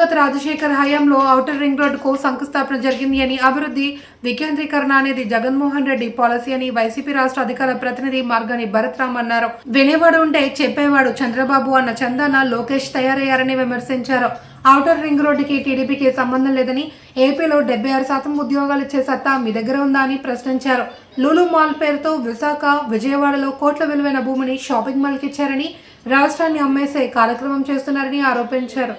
దివంగత రాజశేఖర్ హయాంలో outer ring రోడ్డుకు శంకుస్థాపన జరిగింది అని అభివృద్ధి వికేంద్రీకరణ అనేది జగన్మోహన్ రెడ్డి పాలసీ అని వైసీపీ రాష్ట్ర అధికార ప్రతినిధి మార్గని భరత్రామ్ అన్నారు. వినేవాడు ఉంటే చెప్పేవాడు చంద్రబాబు అన్న చందాన లోకేష్ తయారయ్యారని విమర్శించారు. ఔటర్ రింగ్ రోడ్డుకి టీడీపీకి సంబంధం లేదని ఏపీలో డెబ్బై ఆరు శాతం ఉద్యోగాలు ఇచ్చే సత్తా మీ దగ్గర ఉందా అని ప్రశ్నించారు. లులు మాల్ పేరుతో విశాఖ విజయవాడలో కోట్ల విలువైన భూమిని షాపింగ్ మాల్కి ఇచ్చారని రాష్ట్రాన్ని అమ్మేసే కార్యక్రమం చేస్తున్నారని ఆరోపించారు.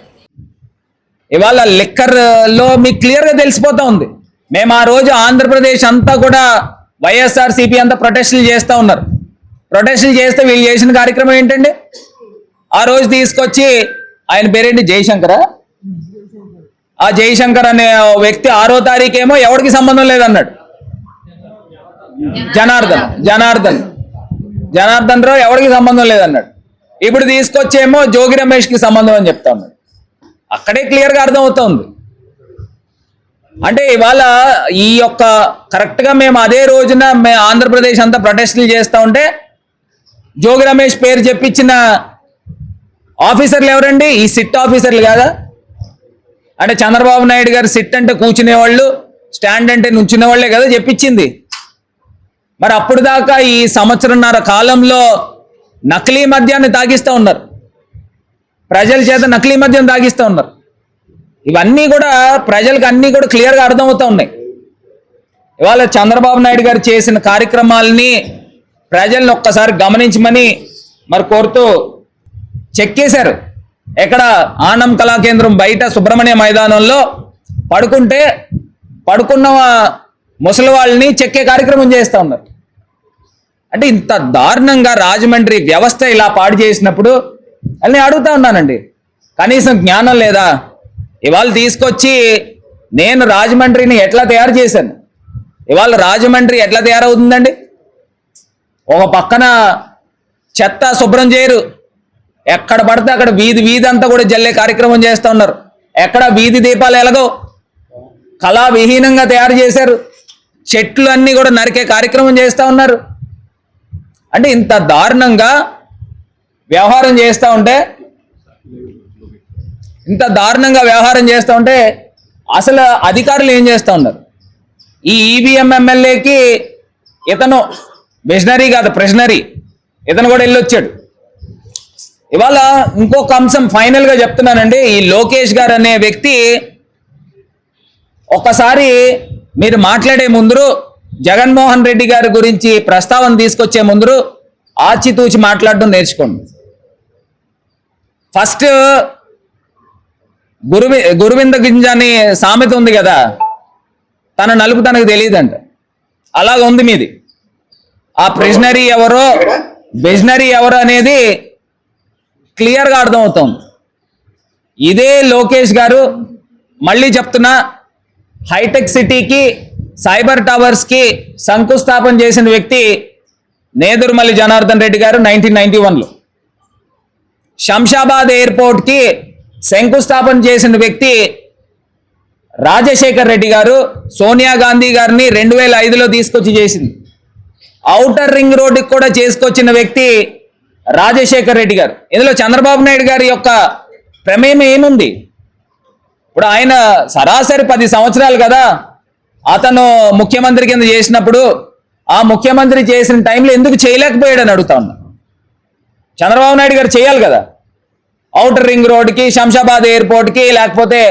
ఇవాళ లిక్కర్లో మీకు క్లియర్గా తెలిసిపోతా ఉంది. మేము ఆ రోజు ఆంధ్రప్రదేశ్ అంతా కూడా వైఎస్ఆర్ సిపి అంతా ప్రొటెస్టులు చేస్తూ ఉన్నారు. ప్రొటెస్టులు చేస్తే వీళ్ళు చేసిన కార్యక్రమం ఏంటండి? ఆ రోజు తీసుకొచ్చి ఆయన పేరేంటి? జయశంకరా? ఆ జయశంకర్ అనే వ్యక్తి ఆరో తారీఖేమో ఎవరికి సంబంధం లేదన్నాడు. జనార్దన్ జనార్దన్. జనార్దన్ రావు ఎవరికి సంబంధం లేదన్నాడు. ఇప్పుడు తీసుకొచ్చేమో జోగి రమేష్కి సంబంధం అని చెప్తా ఉన్నాడు. అక్కడే క్లియర్గా అర్థమవుతోంది. అంటే ఇవాళ ఈ యొక్క కరెక్ట్గా మేము అదే రోజున మే ఆంధ్రప్రదేశ్ అంతా ప్రొటెస్టులు చేస్తూ ఉంటే జోగి రమేష్ పేరు చెప్పించిన ఆఫీసర్లు ఎవరండి? ఈ సిట్ ఆఫీసర్లు కాదా? అంటే చంద్రబాబు నాయుడు గారు సిట్ అంటే కూర్చునే వాళ్ళు స్టాండ్ అంటే నుంచునేవాళ్ళే కదా చెప్పించింది మరి అప్పుడు దాకా ఈ సంవత్సరంన్నర కాలంలో నకిలీ మద్యాన్ని తాగిస్తూ ఉన్నారు. ప్రజల చేత నకిలీ మద్యం తాగిస్తూ ఉన్నారు. ఇవన్నీ కూడా ప్రజలకు అన్నీ కూడా క్లియర్గా అర్థమవుతూ ఉన్నాయి. ఇవాళ చంద్రబాబు నాయుడు గారు చేసిన కార్యక్రమాలని ప్రజల్ని ఒక్కసారి గమనించమని మరి కోరుతూ చెక్కేశారు ఎక్కడ ఆనం కళా కేంద్రం బయట సుబ్రహ్మణ్య మైదానంలో పడుకుంటే పడుకున్న ముసలి వాళ్ళని చెక్కే కార్యక్రమం చేస్తూ ఉన్నారు. అంటే ఇంత దారుణంగా రాజమండ్రి వ్యవస్థ ఇలా పాడు చేసినప్పుడు అని నేను అడుగుతా ఉన్నానండి. కనీసం జ్ఞానం లేదా? ఇవాళ తీసుకొచ్చి నేను రాజమండ్రిని ఎట్లా తయారు చేశాను? ఇవాళ రాజమండ్రి ఎట్లా తయారవుతుందండి? ఒక పక్కన చెత్త శుభ్రం చేయరు. ఎక్కడ పడితే అక్కడ వీధి వీధి అంతా కూడా జల్లే కార్యక్రమం చేస్తూ ఉన్నారు. ఎక్కడ వీధి దీపాలు ఎలాగో కళా విహీనంగా తయారు చేశారు. చెట్లు అన్నీ కూడా నరికే కార్యక్రమం చేస్తూ ఉన్నారు. అంటే ఇంత దారుణంగా వ్యవహారం చేస్తూ ఉంటే ఇంత దారుణంగా వ్యవహారం చేస్తూ ఉంటే అసలు అధికారులు ఏం చేస్తూ ఉన్నారు? ఈ ఈవీఎం ఎమ్మెల్యేకి ఇతను మిషనరీ కాదు ప్రెషనరీ ఇతను కూడా వెళ్ళొచ్చాడు. ఇవాళ ఇంకొక అంశం ఫైనల్గా చెప్తున్నానండి. ఈ లోకేష్ గారు అనే వ్యక్తి ఒక్కసారి మీరు మాట్లాడే ముందు జగన్మోహన్ రెడ్డి గారి గురించి ప్రస్తావన తీసుకొచ్చే ముందు ఆచితూచి మాట్లాడడం నేర్చుకోండి. ఫస్ట్ గురువి గురువింద గింజ అని సామెత ఉంది కదా తన నలుపు తనకు తెలియదంట. అలాగ ఉంది మీది. ఆ ప్రిజనరీ ఎవరో విజనరీ ఎవరు అనేది క్లియర్గా అర్థమవుతోంది. ఇదే లోకేష్ గారు మళ్ళీ చెప్తున్నా హైటెక్ సిటీకి సైబర్ టవర్స్కి శంకుస్థాపన చేసిన వ్యక్తి నేదురుమల్లి జనార్దన్ రెడ్డి గారు నైన్టీన్ నైన్టీ వన్లో. శంషాబాద్ ఎయిర్పోర్ట్కి శంకుస్థాపన చేసిన వ్యక్తి రాజశేఖర్ రెడ్డి గారు సోనియా గాంధీ గారిని రెండు వేల ఐదులో తీసుకొచ్చి చేసింది. ఔటర్ రింగ్ రోడ్డుకి కూడా చేసుకొచ్చిన వ్యక్తి రాజశేఖర్ రెడ్డి గారు. ఇందులో చంద్రబాబు నాయుడు గారి యొక్క ప్రమేయం ఏముంది? ఇప్పుడు ఆయన సరాసరి పది సంవత్సరాలు కదా. అతను ముఖ్యమంత్రి కింద చేసినప్పుడు ఆ ముఖ్యమంత్రి చేసిన టైంలో ఎందుకు చేయలేకపోయాడని అడుగుతా ఉన్నా. చంద్రబాబు నాయుడు గారు చేయాలి కదా. ఔటర్ రింగ్ రోడ్కి శంషాబాద్ ఎయిర్పోర్ట్కి లేకపోతే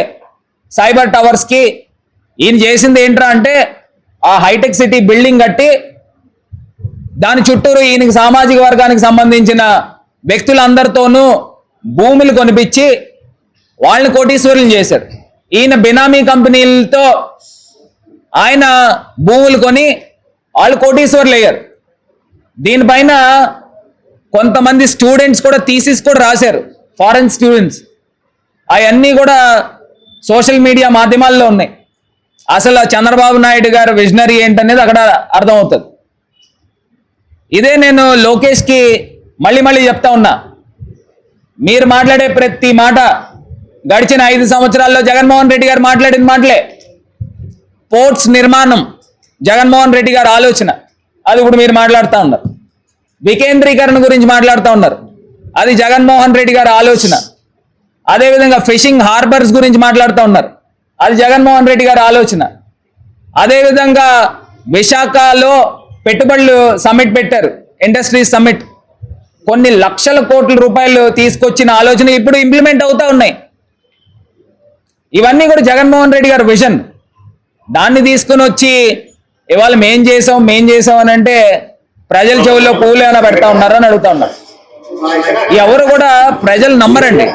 సైబర్ టవర్స్కి ఈయన చేసింది ఏంట్రా అంటే ఆ హైటెక్ సిటీ బిల్డింగ్ కట్టి దాని చుట్టూరు ఈయనకి సామాజిక వర్గానికి సంబంధించిన వ్యక్తులందరితోనూ భూములు కొనిపించి వాళ్ళని కోటీశ్వరులు చేశారు. ఈయన బినామీ కంపెనీలతో ఆయన భూములు కొని వాళ్ళు కోటీశ్వరులు అయ్యారు దీనిపైన కొంతమంది స్టూడెంట్స్ కూడా థీసిస్ కూడా రాశారు ఫారెన్ స్టూడెంట్స్ అవన్నీ కూడా సోషల్ మీడియా మాధ్యమాల్లో ఉన్నాయి. అసలు చంద్రబాబు నాయుడు గారు విజనరీ ఏంటనేది అక్కడ అర్థమవుతుంది. ఇదే నేను లోకేష్కి మళ్ళీ మళ్ళీ చెప్తా ఉన్నా. మీరు మాట్లాడే ప్రతి మాట గడిచిన ఐదు సంవత్సరాల్లో జగన్మోహన్ రెడ్డి గారు మాట్లాడిన మాటలే. పోర్ట్స్ నిర్మాణం జగన్మోహన్ రెడ్డి గారి ఆలోచన. అది ఇప్పుడు మీరు మాట్లాడుతూ ఉన్నారు. వికేంద్రీకరణ గురించి మాట్లాడుతూ ఉన్నారు. అది జగన్మోహన్ రెడ్డి గారి ఆలోచన. అదేవిధంగా ఫిషింగ్ హార్బర్స్ గురించి మాట్లాడుతూ ఉన్నారు. అది జగన్మోహన్ రెడ్డి గారి ఆలోచన. అదేవిధంగా విశాఖలో పెట్టుబడులు సమ్మిట్ పెట్టారు. Industries summit. కొన్ని లక్షల కోట్ల రూపాయలు తీసుకొచ్చిన ఆలోచన ఇప్పుడు ఇంప్లిమెంట్ అవుతా ఉన్నాయి. ఇవన్నీ కూడా జగన్మోహన్ రెడ్డి గారి విజన్. దాన్ని తీసుకుని వచ్చి ఇవాళ మేం చేసాం మేం చేసాం అని అంటే ప్రజల చెవుల్లో పువ్వులు ఏమైనా పెడతా ఉన్నారని అని అడుగుతా ఉన్నారు ఎవరు కూడా ప్రజలు నమ్మరండి.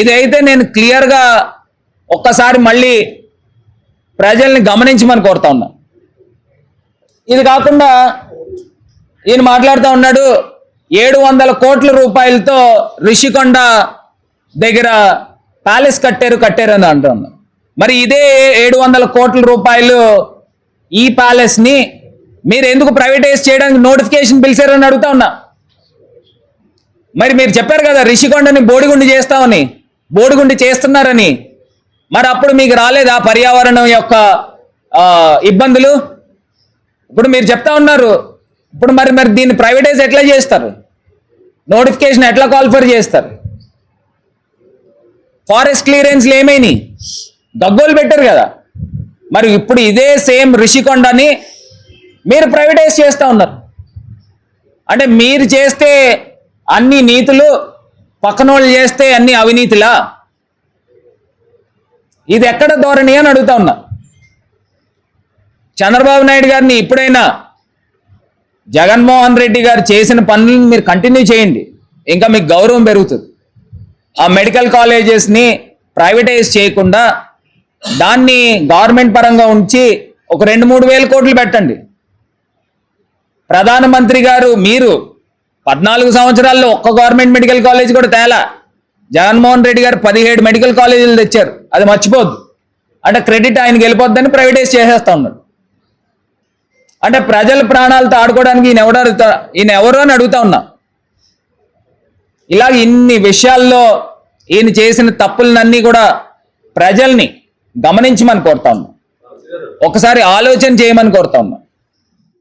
ఇదైతే నేను క్లియర్గా ఒక్కసారి మళ్ళీ ప్రజల్ని గమనించమని కోరుతా ఉన్నా. ఇది కాకుండా ఈయన మాట్లాడుతూ ఉన్నాడు ఏడు వందల కోట్ల రూపాయలతో రిషికొండ దగ్గర ప్యాలెస్ కట్టారు కట్టారు అని అంటున్నాను మరి ఇదే ఏడు వందల కోట్ల రూపాయలు ఈ ప్యాలెస్ని మీరు ఎందుకు ప్రైవేటైజ్ చేయడానికి నోటిఫికేషన్ పిలిచారని అడుగుతా ఉన్నా. మరి మీరు చెప్పారు కదా రిషికొండని బోడిగుండి చేస్తామని బోడిగుండి చేస్తున్నారని. మరి అప్పుడు మీకు రాలేదా పర్యావరణం యొక్క ఇబ్బందులు? ఇప్పుడు మీరు చెప్తా ఉన్నారు ఇప్పుడు మరి మరి దీన్ని ప్రైవేటైజ్ ఎట్లా చేస్తారు? నోటిఫికేషన్ ఎట్లా కాల్ఫర్ చేస్తారు? ఫారెస్ట్ క్లియరెన్స్లు ఏమైనాయి? గగ్గోలు పెట్టారు కదా. మరి ఇప్పుడు ఇదే సేమ్ రిషికొండని మీరు ప్రైవేటైజ్ చేస్తూ ఉన్నారు. అంటే మీరు చేస్తే అన్ని నీతులు పక్కనోళ్ళు చేస్తే అన్ని అవినీతిలా? ఇది ఎక్కడ ధోరణి అని అడుగుతా ఉన్నా. చంద్రబాబు నాయుడు గారిని ఇప్పుడైనా జగన్మోహన్ రెడ్డి గారు చేసిన పనులను మీరు కంటిన్యూ చేయండి. ఇంకా మీకు గౌరవం పెరుగుతుంది. ఆ మెడికల్ కాలేజెస్ని ప్రైవేటైజ్ చేయకుండా దాన్ని గవర్నమెంట్ పరంగా ఉంచి ఒక రెండు మూడు వేల కోట్లు పెట్టండి. ప్రధానమంత్రి గారు మీరు పద్నాలుగు సంవత్సరాల్లో ఒక్క గవర్నమెంట్ మెడికల్ కాలేజ్ కూడా తేలా. జగన్మోహన్ రెడ్డి గారు పదిహేడు మెడికల్ కాలేజీలు తెచ్చారు. అది మర్చిపోద్దు అంటే క్రెడిట్ ఆయనకి వెళ్ళిపోద్దని ప్రైవేటైజ్ చేసేస్తా ఉన్నాడు. అంటే ప్రజల ప్రాణాలతో ఆడుకోవడానికి ఈయన ఎవడో అడుగుతా ఈయన ఎవరు అని అడుగుతా ఉన్నా. ఇలాగ ఇన్ని విషయాల్లో ఈయన చేసిన తప్పులనన్నీ కూడా ప్రజల్ని గమనించమని కోరుతా ఉన్నా. ఒకసారి ఆలోచన చేయమని కోరుతా ఉన్నా.